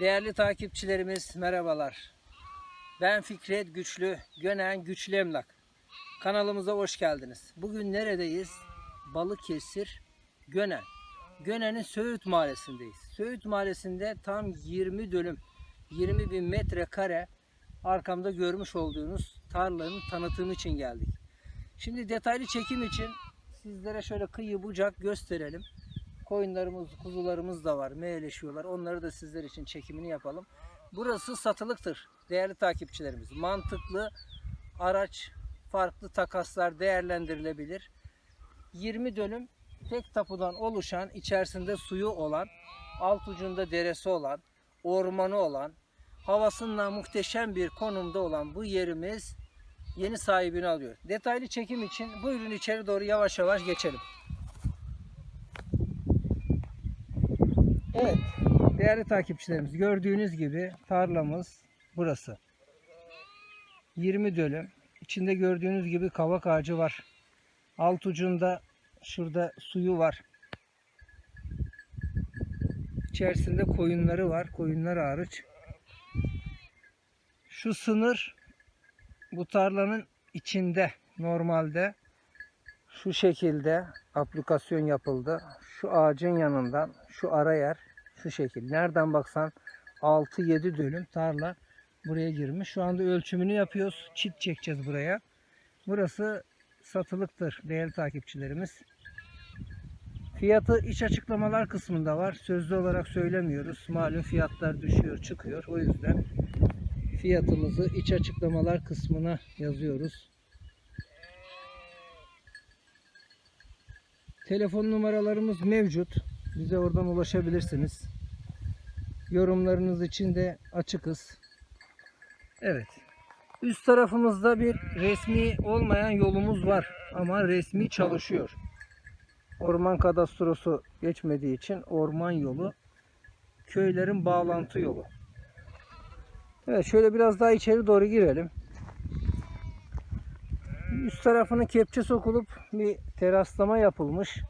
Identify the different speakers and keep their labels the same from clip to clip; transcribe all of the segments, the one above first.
Speaker 1: Değerli takipçilerimiz merhabalar. Ben Fikret Güçlü, Gönen Güçlü Emlak. Kanalımıza hoş geldiniz. Bugün neredeyiz? Balıkesir, Gönen. Gönen'in Söğüt Mahallesi'ndeyiz. Söğüt Mahallesi'nde tam 20 dönüm, 20 bin metrekare arkamda görmüş olduğunuz tarlanın tanıtımı için geldik. Şimdi detaylı çekim için sizlere şöyle kıyı bucak gösterelim. Koyunlarımız, kuzularımız da var. Meyleşiyorlar. Onları da sizler için çekimini yapalım. Burası satılıktır değerli takipçilerimiz. Mantıklı araç, farklı takaslar değerlendirilebilir. 20 dönüm tek tapudan oluşan, içerisinde suyu olan, alt ucunda deresi olan, ormanı olan, havasından muhteşem bir konumda olan bu yerimiz yeni sahibini alıyor. Detaylı çekim için buyurun içeri doğru yavaş yavaş geçelim. Evet, değerli takipçilerimiz gördüğünüz gibi tarlamız burası. 20 dönüm. İçinde gördüğünüz gibi kavak ağacı var. Alt ucunda şurada suyu var. İçerisinde koyunları var. Koyunlar hariç. Şu sınır bu tarlanın içinde normalde şu şekilde aplikasyon yapıldı. Şu ağacın yanından şu ara yer şu şekil. Nereden baksan 6-7 dönüm tarla buraya girmiş. Şu anda ölçümünü yapıyoruz. Çit çekeceğiz buraya. Burası satılıktır değerli takipçilerimiz. Fiyatı iç açıklamalar kısmında var. Sözlü olarak söylemiyoruz. Malum fiyatlar düşüyor, çıkıyor. O yüzden fiyatımızı iç açıklamalar kısmına yazıyoruz. Telefon numaralarımız mevcut. Bize oradan ulaşabilirsiniz. Yorumlarınız için de açıkız. Evet. Üst tarafımızda bir resmi olmayan yolumuz var ama resmi çalışıyor. Orman kadastrosu geçmediği için orman yolu köylerin bağlantı yolu. Evet şöyle biraz daha içeri doğru girelim. Üst tarafının kepçe sokulup bir teraslama yapılmış.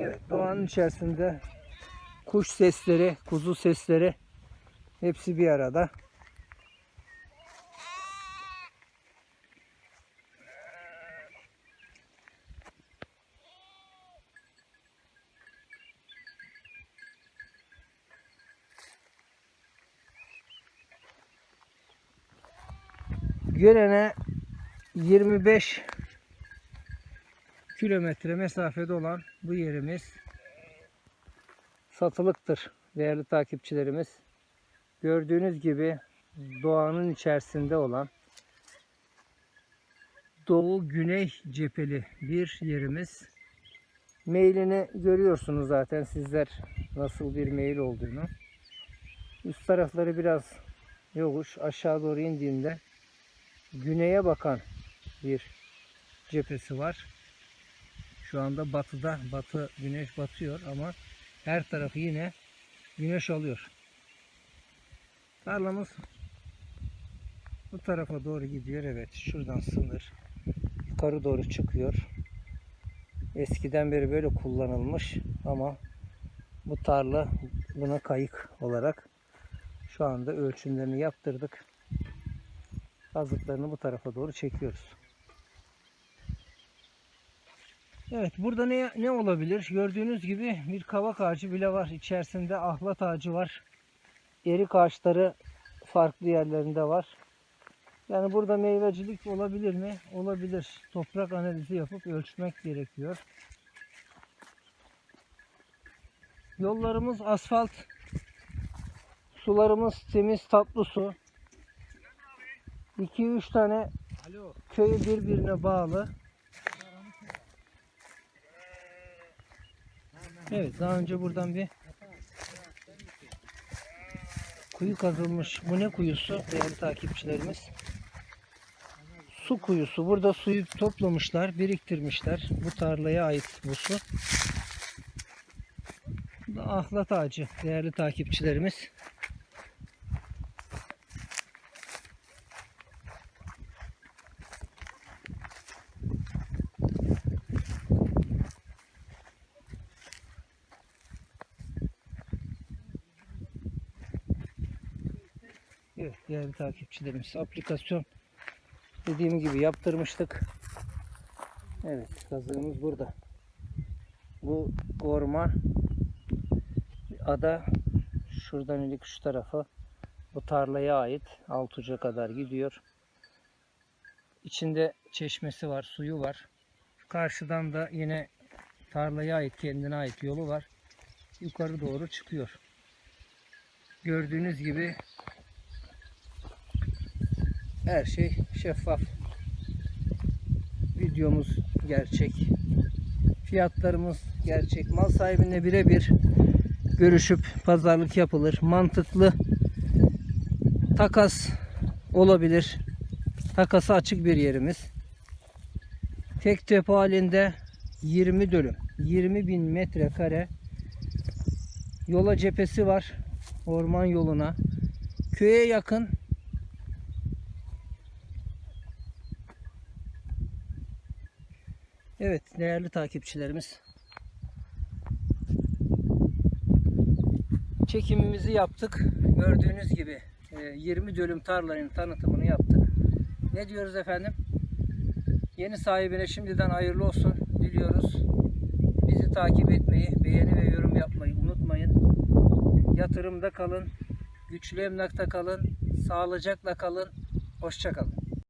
Speaker 1: Evet doğanın içerisinde kuş sesleri, kuzu sesleri hepsi bir arada. Gölene 25 kilometre mesafede olan bu yerimiz satılıktır değerli takipçilerimiz. Gördüğünüz gibi doğanın içerisinde olan doğu güney cepheli bir yerimiz. Meylini görüyorsunuz zaten sizler nasıl bir meyil olduğunu. Üst tarafları biraz yokuş aşağı doğru indiğinde güneye bakan bir cephesi var. Şu anda batıda, batı güneş batıyor ama her tarafı yine güneş alıyor. Tarlamız bu tarafa doğru gidiyor. Evet, şuradan sınır yukarı doğru çıkıyor. Eskiden beri böyle kullanılmış ama bu tarla buna kayık olarak şu anda ölçümlerini yaptırdık. Kazıklarını bu tarafa doğru çekiyoruz. Evet burada ne, ne olabilir? Gördüğünüz gibi bir kavak ağacı bile var. İçerisinde ahlat ağacı var. Erik ağaçları farklı yerlerinde var. Yani burada meyvecilik olabilir mi? Olabilir. Toprak analizi yapıp ölçmek gerekiyor. Yollarımız asfalt. Sularımız temiz tatlı su. 2-3 tane köyü birbirine bağlı. Evet daha önce buradan bir kuyu kazılmış. Bu ne kuyusu değerli takipçilerimiz? Su kuyusu. Burada suyu toplamışlar, biriktirmişler. Bu tarlaya ait bu su. Ahlat ağacı değerli takipçilerimiz. Evet değerli takipçilerimiz aplikasyon dediğim gibi yaptırmıştık. Evet kazığımız burada. Bu orman ada şuradan ilik şu tarafa bu tarlaya ait alt uca kadar gidiyor. İçinde çeşmesi var, suyu var. Karşıdan da yine tarlaya ait, kendine ait yolu var. Yukarı doğru çıkıyor. Gördüğünüz gibi her şey şeffaf. Videomuz gerçek. Fiyatlarımız gerçek. Mal sahibine birebir görüşüp pazarlık yapılır. Mantıklı takas olabilir. Takası açık bir yerimiz. Tek tepe halinde 20 dönüm. 20 bin metrekare yola cephesi var. Orman yoluna. Köye yakın. Evet değerli takipçilerimiz. Çekimimizi yaptık. Gördüğünüz gibi e, 20 dönüm tarlanın tanıtımını yaptık. Ne diyoruz efendim? Yeni sahibine şimdiden hayırlı olsun diliyoruz. Bizi takip etmeyi, beğeni ve yorum yapmayı unutmayın. Yatırımda kalın, güçlü emlakta kalın, sağlıcakla kalın, hoşça kalın.